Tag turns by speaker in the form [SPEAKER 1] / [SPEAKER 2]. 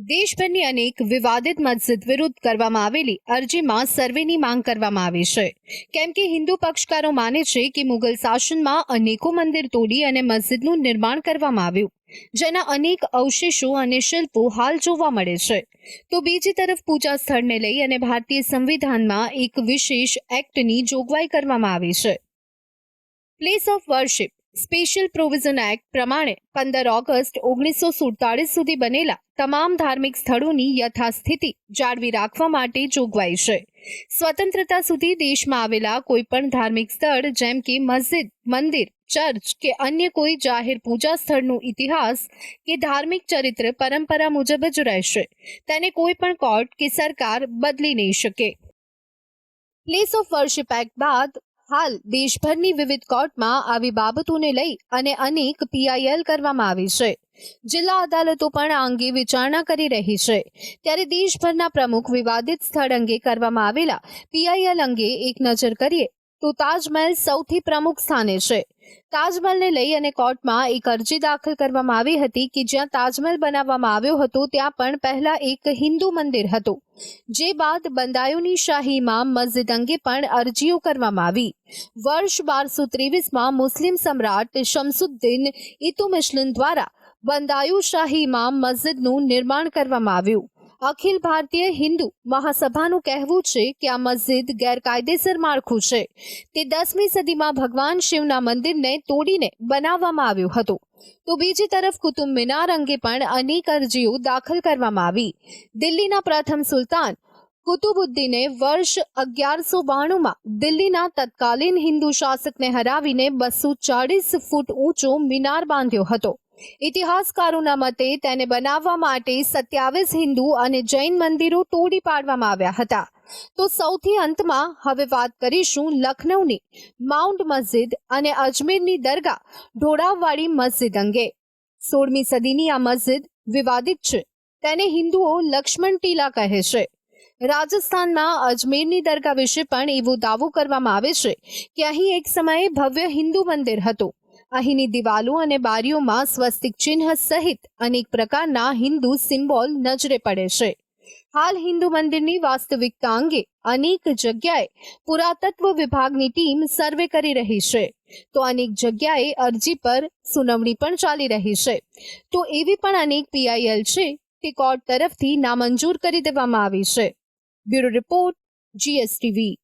[SPEAKER 1] દેશભરની અનેક વિવાદિત મસ્જિદ વિરુદ્ધ કરવામાં આવેલી અરજીમાં સર્વેની માંગ કરવામાં આવી છે. કેમ કે હિન્દુ પક્ષકારો માને છે કે મુગલ શાસનમાં અનેકો મંદિર તોડી અને મસ્જિદનું નિર્માણ કરવામાં આવ્યું. જેના અનેક અવશેષો અને શિલ્પો હાલ જોવા મળે છે. તો બીજી તરફ પૂજા સ્થળને લઈ અને ભારતીય સંવિધાનમાં એક વિશેષ એક્ટની જોગવાઈ કરવામાં આવી છે. Place of worship special provision act પ્રમાણે પંદર ઓગસ્ટ ઓગણીસો સુડતાળીસ સુધી બનેલા તમામ ધાર્મિક સ્થળોની યથાસ્થિતિ જાળવી રાખવા માટે જોગવાઈ છે. સ્વતંત્રતા સુધી દેશમાં આવેલા કોઈ પણ ધાર્મિક સ્થળ જેમ કે મસ્જિદ, મંદિર, ચર્ચ કે અન્ય કોઈ જાહેર પૂજા સ્થળનું ઇતિહાસ કે ધાર્મિક ચરિત્ર પરંપરા મુજબ જ રહેશે. તેને કોઈ પણ કોર્ટ કે સરકાર બદલી નહીં શકે. પ્લેસ ઓફ વર્શિપ એક્ટ બાદ હાલ દેશભરની વિવિધ કોર્ટમાં આવી બાબતોને લઈ અને અનેક પીઆઈએલ કરવામાં આવી છે. જિલ્લા અદાલતો પણ આ અંગે વિચારણા કરી રહી છે. ત્યારે દેશભરના પ્રમુખ વિવાદિત સ્થળ અંગે કરવામાં આવેલા પીઆઈએલ અંગે એક નજર કરીએ તો તાજમહેલ સૌથી પ્રમુખ સ્થાને છે. તાજમહેલને લઈ અને કોર્ટમાં એક અરજી દાખલ કરવામાં આવી હતી કે જ્યાં તાજમહેલ બનાવવામાં આવ્યો હતો, ત્યાં પણ પહેલા એક હિન્દુ મંદિર હતું. જે બાદ બંદાયોની શાહીમાં મસ્જિદ અંગે પણ અરજીઓ કરવામાં આવી. વર્ષ બારસો ત્રેવીસમાં મુસ્લિમ સમ્રાટ શમસુદ્દીન ઇતુમિશલિન દ્વારા બંદાયુ શાહીમાં મસ્જિદનું નિર્માણ કરવામાં આવ્યું. અખિલ ભારતીય હિન્દુ મહાસભાનું કહેવું છે કે આ મસ્જિદ ગેરકાયદેસર માળખું છે. તે દસમી સદીમાં ભગવાન શિવના મંદિરને તોડીને બનાવવામાં આવ્યું હતું. તો બીજી તરફ કુતુબ મિનાર અંગે પણ અનેક અરજીઓ દાખલ કરવામાં આવી. દિલ્હીના પ્રથમ સુલતાન કુતુબુદ્દીને વર્ષ અગિયારસો બાણુંમાં દિલ્હીના તત્કાલીન હિન્દુ શાસકને હરાવીને બસો ચાળીસ ફૂટ ઊંચો મિનાર બાંધ્યો હતો. ઇતિહાસકારોના મતે તેને બનાવવા માટે સત્યાવીસ હિન્દુ અને જૈન મંદિરો તોડી પાડવામાં આવ્યા હતા. તો સૌથી અંતમાં હવે વાત કરીશું લખનૌની માઉન્ટ મસ્જિદ અને અજમેરની દરગાહ ઢોળાવવાળી મસ્જિદ અંગે. સોળમી સદીની આ મસ્જિદ વિવાદિત છે. તેને હિન્દુઓ લક્ષ્મણ ટીલા કહે છે. રાજસ્થાનમાં અજમેરની દરગાહ વિશે પણ એવો દાવો કરવામાં આવે છે કે અહીં એક સમયે ભવ્ય હિન્દુ મંદિર હતું. અહીંની દિવાલો અને બારીઓમાં સ્વસ્તિક ચિહ્ન સહિત અનેક પ્રકારના હિન્દુ સિમ્બોલ નજરે પડે છે. હાલ હિન્દુ મંદિરની વાસ્તવિકતા અંગે અનેક જગ્યાએ પુરાતત્વ વિભાગની ટીમ સર્વે કરી રહી છે. તો અનેક જગ્યાએ અરજી પર સુનાવણી પણ ચાલી રહી છે. તો એવી પણ અનેક પીઆઈએલ છે કે કોર્ટ તરફથી નામંજૂર કરી દેવામાં આવી છે. Bureau report, GSTV.